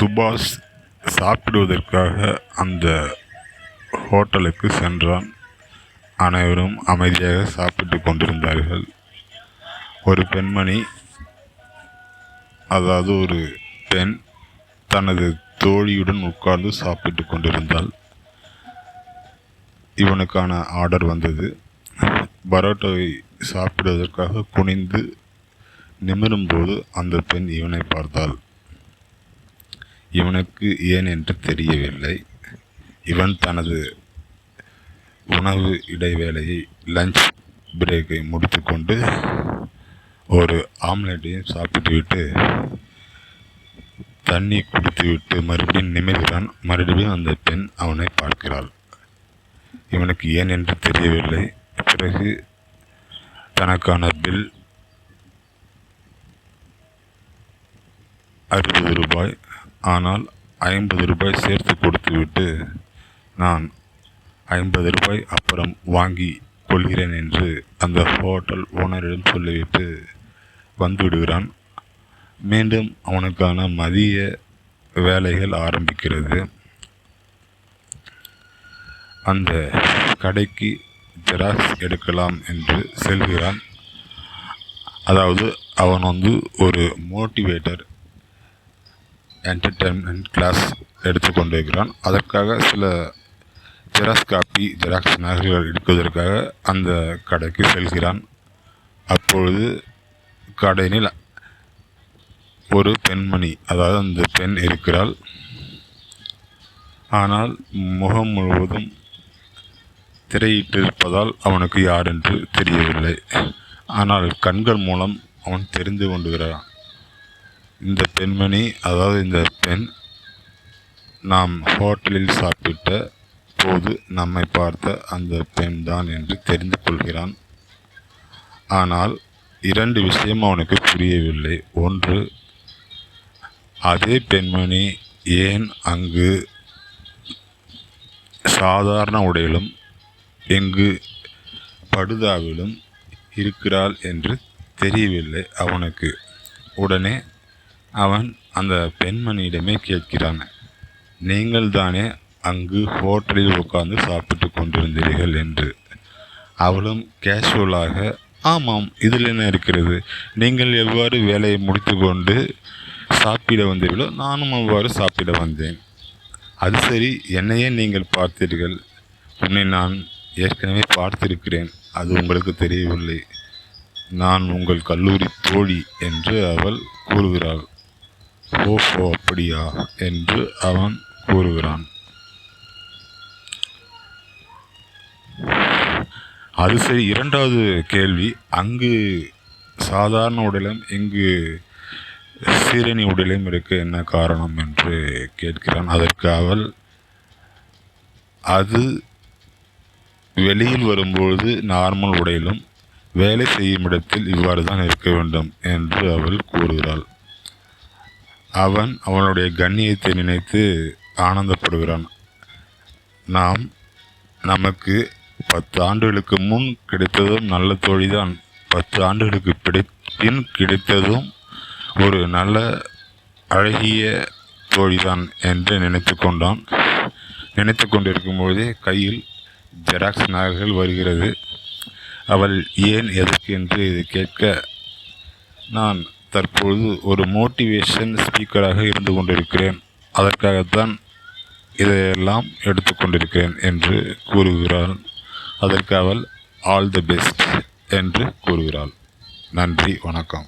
சுபாஷ் சாப்பிடுவதற்காக அந்த ஹோட்டலுக்கு சென்றான். அனைவரும் அமைதியாக சாப்பிட்டு கொண்டிருந்தார்கள். ஒரு பெண்மணி அதாவது ஒரு பெண் தனது தோழியுடன் உட்கார்ந்து சாப்பிட்டு கொண்டிருந்தாள். இவனுக்கான ஆர்டர் வந்தது. பரோட்டாவை சாப்பிடுவதற்காக குனிந்து நிமிரும்போது அந்த பெண் இவனை பார்த்தாள். இவனுக்கு ஏன் என்று தெரியவில்லை. இவன் தனது உணவு இடைவேளையை லஞ்ச் பிரேக்கை முடித்துக்கொண்டு ஒரு ஆம்லெட்டையும் சாப்பிட்டுவிட்டு தண்ணி குடித்துவிட்டு மறுபடியும் நிமிர்கிறான். மறுபடியும் அந்த பெண் அவனை பார்க்கிறாள். இவனுக்கு ஏன் என்று தெரியவில்லை. பிறகு தனக்கான பில் அறுபது ரூபாய் ஆனால் ஐம்பது ரூபாய் சேர்த்து கொடுத்துவிட்டு நான் ஐம்பது ரூபாய் அப்புறம் வாங்கி கொள்கிறேன் என்று அந்த ஹோட்டல் ஓனரிடம் சொல்லிவிட்டு வந்து விடுகிறான் மீண்டும் அவனுக்கான மதிய வேலைகள் ஆரம்பிக்கிறது. அந்த கடைக்கு ஜெராக்ஸ் எடுக்கலாம் என்று செல்கிறான். அதாவது அவன் வந்து ஒரு மோட்டிவேட்டர் என்டர்டெயின்மெண்ட் கிளாஸ் எடுத்துக்கொண்டிருக்கிறான் அதற்காக சில ஜெராக்ஸ் காப்பி ஜெராக்ஸ் நகல்கள் எடுப்பதற்காக அந்த கடைக்கு செல்கிறான். அப்பொழுது கடையில் ஒரு பெண்மணி அதாவது அந்த பெண் இருக்கிறாள். ஆனால் முகம் முழுவதும் திரையிட்டிருப்பதால் அவனுக்கு யார் என்று தெரியவில்லை. ஆனால் கண்கள் மூலம் அவன் தெரிந்து கொண்டுகிறான். இந்த பெண்மணி அதாவது இந்த பெண் நாம் ஹோட்டலில் சாப்பிட்ட போது நம்மை பார்த்த அந்த பெண் தான் என்று தெரிந்து கொள்கிறான். ஆனால் இரண்டு விஷயம் அவனுக்கு புரியவில்லை. ஒன்று அதே பெண்மணி ஏன் அங்கு சாதாரண உடையிலும் எங்கு படுதாவிலும் இருக்கிறாள் என்று தெரியவில்லை. அவனுக்கு உடனே அவன் அந்த பெண்மணியிடமே கேட்கிறான் நீங்கள் தானே அங்கு ஹோட்டலில் உட்கார்ந்து சாப்பிட்டு கொண்டிருந்தீர்கள்? என்று. அவளும் கேஷுவலாக ஆமாம் இதில் என்ன இருக்கிறது? நீங்கள் எவ்வாறு வேலையை முடித்துக்கொண்டு சாப்பிட வந்தீர்களோ நானும் அவ்வாறு சாப்பிட வந்தேன். அது சரி என்னையே நீங்கள் பார்த்தீர்கள். உன்னை நான் ஏற்கனவே பார்த்திருக்கிறேன். அது உங்களுக்கு தெரியவில்லை. நான் உங்கள் கல்லூரி தோழி என்று அவள் கூறுகிறாள். ஓஹோ அப்படியா? என்று அவன் கூறுகிறான். அது சரி இரண்டாவது கேள்வி. அங்கு சாதாரண உடலும் இங்கு சீரணி உடலும் இருக்க என்ன காரணம் என்று கேட்கிறான். அதற்கு அவள் அது வெளியில் வரும்பொழுது நார்மல் உடையிலும் வேலை செய்யும் இடத்தில் இவ்வாறு தான் இருக்க வேண்டும் என்று அவள் கூறுகிறாள். அவன் அவனுடைய கண்ணியத்தை நினைத்து ஆனந்தப்படுகிறான். நாம் நமக்கு பத்து ஆண்டுகளுக்கு முன் கிடைத்ததும் நல்ல தோழிதான் பத்து ஆண்டுகளுக்கு பிடி பின் கிடைத்ததும் ஒரு நல்ல அழகிய தோழிதான் என்று நினைத்து கொண்டான். நினைத்து கொண்டிருக்கும் பொழுதே கையில் ஜெராக்ஸ் நகர்கள் வருகிறது. அவள் ஏன் எதற்கு என்று இதை கேட்க நான் தற்பொழுது ஒரு மோட்டிவேஷன் ஸ்பீக்கராக இருந்து கொண்டிருக்கிறேன். அதற்காகத்தான் இதையெல்லாம் எடுத்துக்கொண்டிருக்கிறேன் என்று கூறுகிறாள். அதற்கு அவள் ஆல் தி பெஸ்ட் என்று கூறுகிறாள். நன்றி வணக்கம்.